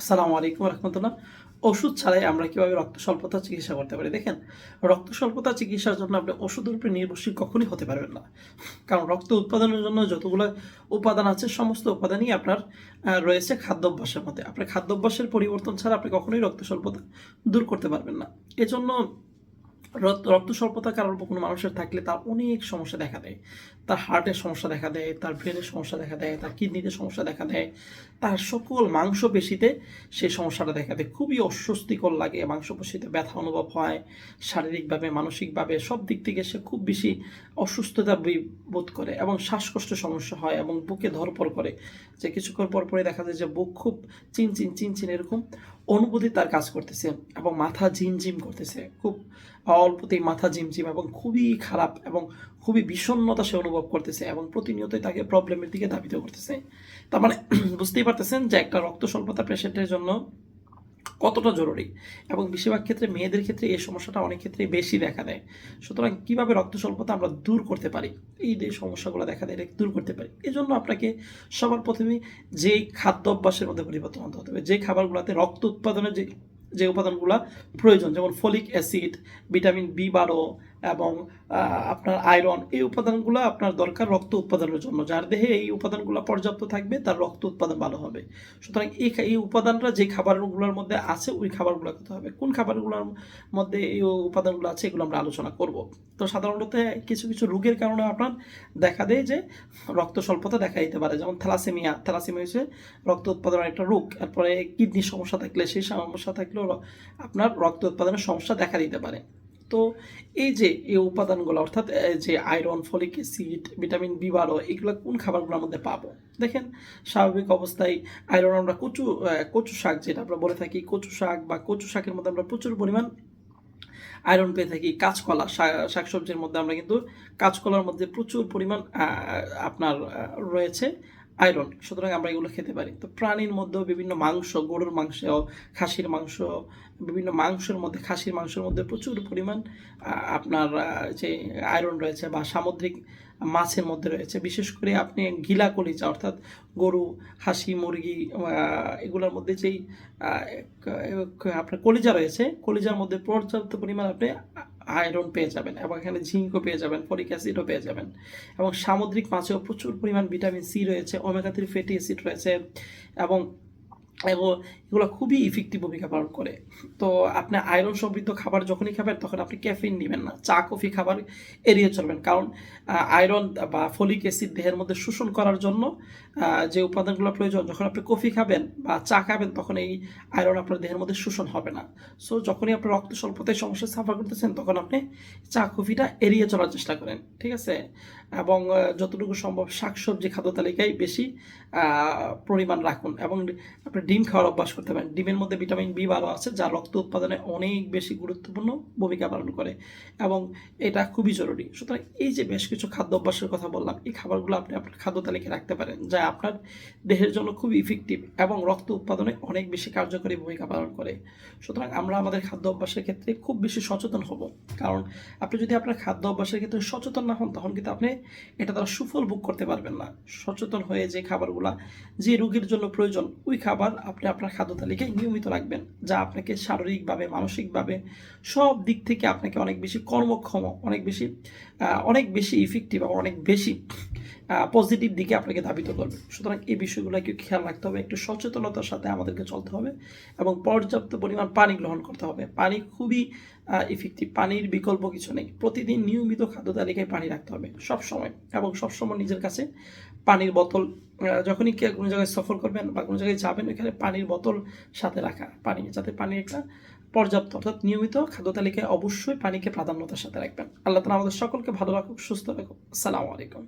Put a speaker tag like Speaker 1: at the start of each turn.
Speaker 1: আসসালামু আলাইকুম রহমতুল্লাহ। ওষুধ ছাড়াই আমরা কীভাবে রক্ত স্বল্পতা চিকিৎসা করতে পারি? দেখেন, রক্ত স্বল্পতা চিকিৎসার জন্য আপনি ওষুধের উপরে নির্ভরশীল কখনই হতে পারবেন না। কারণ রক্ত উৎপাদনের জন্য যতগুলো উপাদান আছে, সমস্ত উপাদানই আপনার রয়েছে খাদ্যাভ্যাসের মধ্যে। আপনার খাদ্যাভ্যাসের পরিবর্তন ছাড়া আপনি কখনোই রক্ত স্বল্পতা দূর করতে পারবেন না। এজন্য রক্ত স্বল্পতা কারণ কোনো মানুষের থাকলে তার অনেক সমস্যা দেখা দেয়। তার হার্টের সমস্যা দেখা দেয়, তার ব্রেনের সমস্যা দেখা দেয়, তার কিডনিতে সমস্যা দেখা দেয়, তার সকল মাংসপেশিতে সেই সমস্যাটা দেখা দেয়। খুবই অস্বস্তিকর লাগে, মাংসপেশিতে ব্যথা অনুভব হয়, শারীরিকভাবে, মানসিকভাবে সব দিক থেকে সে খুব বেশি অসুস্থতা বোধ করে এবং শ্বাসকষ্টের সমস্যা হয় এবং বুকে ধরপর করে। যে কিছুক্ষণ পর পরে দেখা যায় যে বুক খুব চিন চিন চিন চিন এরকম অনুভূতি তার কাজ করতেছে এবং মাথা ঝিমঝিম করতেছে। খুব অল্পতেই মাথা ঝিমঝিম এবং খুবই খারাপ এবং খুবই বিষণ্ণতা সে অনুভব করতেছে এবং প্রতিনিয়তই তাকে প্রবলেমের দিকে ধাবিত করতেছে। তার মানে বুঝতেই পারতেছেন যে একটা রক্ত স্বল্পতা পেশেন্টের জন্য কতটা জরুরি এবং বেশিরভাগ ক্ষেত্রে মেয়েদের ক্ষেত্রে এই সমস্যাটা অনেক ক্ষেত্রে বেশি দেখা দেয়। সুতরাং কীভাবে রক্ত স্বল্পতা আমরা দূর করতে পারি? এই যে সমস্যাগুলো দেখা দেয় এটা দূর করতে পারি। এই জন্য আপনাকে সবার প্রথমে যেই খাদ্য অভ্যাসের মধ্যে পরিবর্তন আনতে হতে হবে যে খাবারগুলোতে রক্ত উৎপাদনের যে যে উপাদানগুলো প্রয়োজন, যেমন ফলিক অ্যাসিড, ভিটামিন বি বারো এবং আপনার আয়রন, এই উপাদানগুলো আপনার দরকার রক্ত উৎপাদনের জন্য। যার দেহে এই উপাদানগুলো পর্যাপ্ত থাকবে, তার রক্ত উৎপাদন ভালো হবে। সুতরাং এই এই উপাদানটা যে খাবারগুলোর মধ্যে আছে, ওই খাবারগুলো খেতে হবে। কোন খাবারগুলোর মধ্যে এই উপাদানগুলো আছে, এগুলো আমরা আলোচনা করব। তো সাধারণত কিছু কিছু রোগের কারণে আপনার দেখা দেয় যে, রক্ত স্বল্পতা দেখা দিতে পারে। যেমন থ্যালাসেমিয়া থ্যালাসেমিয়া হচ্ছে রক্ত উৎপাদনের একটা রোগ। এরপরে কিডনির সমস্যা থাকলে, সেই সমস্যা থাকলেও আপনার রক্ত উৎপাদনের সমস্যা দেখা দিতে পারে। তো এই যে এই উপাদানগুলো, অর্থাৎ যে iron, folic acid, vitamin B বারো, এগুলো কোন খাবারগুলোর মধ্যে পাবো? দেখেন, স্বাভাবিক অবস্থায় আয়রন আমরা কচু কচু শাক যেটা আমরা বলে থাকি, কচু শাক বা কচু শাকের মধ্যে আমরা প্রচুর পরিমাণ আয়রন পেয়ে থাকি, কাঁচকলা শাকসবজির মধ্যে আমরা কিন্তু কাঁচকলার মধ্যে প্রচুর পরিমাণ আপনার রয়েছে। আয়রন, সুতরাং আমরা এগুলো খেতে পারি। তো প্রাণীর মধ্যেও বিভিন্ন মাংস, গরুর মাংস, খাসির মাংস, বিভিন্ন মাংসের মধ্যে, খাসির মাংসের মধ্যে প্রচুর পরিমাণ আপনার যে আয়রন রয়েছে বা সামুদ্রিক মাছের মধ্যে রয়েছে। বিশেষ করে আপনি গিলা কলিজা, অর্থাৎ গরু হাসি মুরগি এগুলোর মধ্যে যেই আপনার কলিজা রয়েছে, কলিজার মধ্যে পর্যাপ্ত পরিমাণ আপনি আয়রন পেয়ে যাবেন এবং এখানে ঝিঙ্কও পেয়ে যাবেন ফরিক অ্যাসিডও পেয়ে যাবেন। এবং সামুদ্রিক মাছেও প্রচুর পরিমাণ ভিটামিন সি রয়েছে, ওমেগা থ্রি ফ্যাটি অ্যাসিড রয়েছে এবং এবং এগুলো খুবই ইফেক্টিভ ভূমিকা পালন করে। তো আপনি আয়রন সমৃদ্ধ খাবার যখনই খাবেন, তখন আপনি ক্যাফিন নেবেন না। চা কফি খাবার এড়িয়ে চলবেন। কারণ আয়রন বা ফলিক অ্যাসিড দেহের মধ্যে শোষণ করার জন্য যে উপাদানগুলো প্রয়োজন, যখন আপনি কফি খাবেন বা চা খাবেন, তখন এই আয়রন আপনার দেহের মধ্যে শোষণ হবে না। সো যখনই আপনি রক্ত স্বল্পতায় সমস্যা সাফার করতেছেন, তখন আপনি চা কফিটা এড়িয়ে চলার চেষ্টা করেন, ঠিক আছে? এবং যতটুকু সম্ভব শাকসবজি খাদ্য তালিকায় বেশি পরিমাণ রাখুন এবং আপনি ডিম খাওয়ার অভ্যাস করতে পারেন। ডিমের মধ্যে ভিটামিন বি ভালো আছে, যা রক্ত উৎপাদনে অনেক বেশি গুরুত্বপূর্ণ ভূমিকা পালন করে এবং এটা খুবই জরুরি। সুতরাং এই যে বেশ কিছু খাদ্য অভ্যাসের কথা বললাম, এই খাবারগুলো আপনি আপনার খাদ্য তালিকায় রাখতে পারেন, যা আপনার দেহের জন্য খুব ইফেক্টিভ এবং রক্ত উৎপাদনে অনেক বেশি কার্যকরী ভূমিকা পালন করে। সুতরাং আমরা আমাদের খাদ্য অভ্যাসের ক্ষেত্রে খুব বেশি সচেতন হব, কারণ আপনি যদি আপনার খাদ্য অভ্যাসের ক্ষেত্রে সচেতন না হন, তখন কিন্তু আপনি এটা দ্বারা সুফল ভোগ করতে পারবেন না। সচেতন হয়ে যে খাবারগুলো যে রোগীর জন্য প্রয়োজন, ওই খাবার আপনি আপনার খাদ্য তালিকায় নিয়মিত রাখবেন, যা আপনাকে শারীরিকভাবে, মানসিকভাবে সব দিক থেকে আপনাকে অনেক বেশি কর্মক্ষম, অনেক বেশি অনেক বেশি ইফেক্টিভ অনেক বেশি পজিটিভ দিকে আপনাকে ধাবিত করবে। সুতরাং এই বিষয়গুলো বিষয়গুলোকে খেয়াল রাখতে হবে, একটু সচেতনতার সাথে আমাদেরকে চলতে হবে এবং পর্যাপ্ত পরিমাণ পানি গ্রহণ করতে হবে। পানি খুবই ইফেক্টিভ পানির বিকল্প কিছু নেই। প্রতিদিন নিয়মিত খাদ্য তালিকায় পানি রাখতে হবে সব সময় এবং সবসময় নিজের কাছে পানির বোতল যখনই কে কোনো জায়গায় সফর করবেন বা কোনো জায়গায় যাবেন, ওইখানে পানির বোতল সাথে রাখা, পানি, যাতে পানির একটা পর্যাপ্ত, অর্থাৎ নিয়মিত খাদ্য তালিকায় অবশ্যই পানিকে প্রাধান্যতার সাথে রাখবেন। আল্লাহ তালা আমাদের সকলকে ভালো রাখুক, সুস্থ রাখুক। আসসালামু আলাইকুম।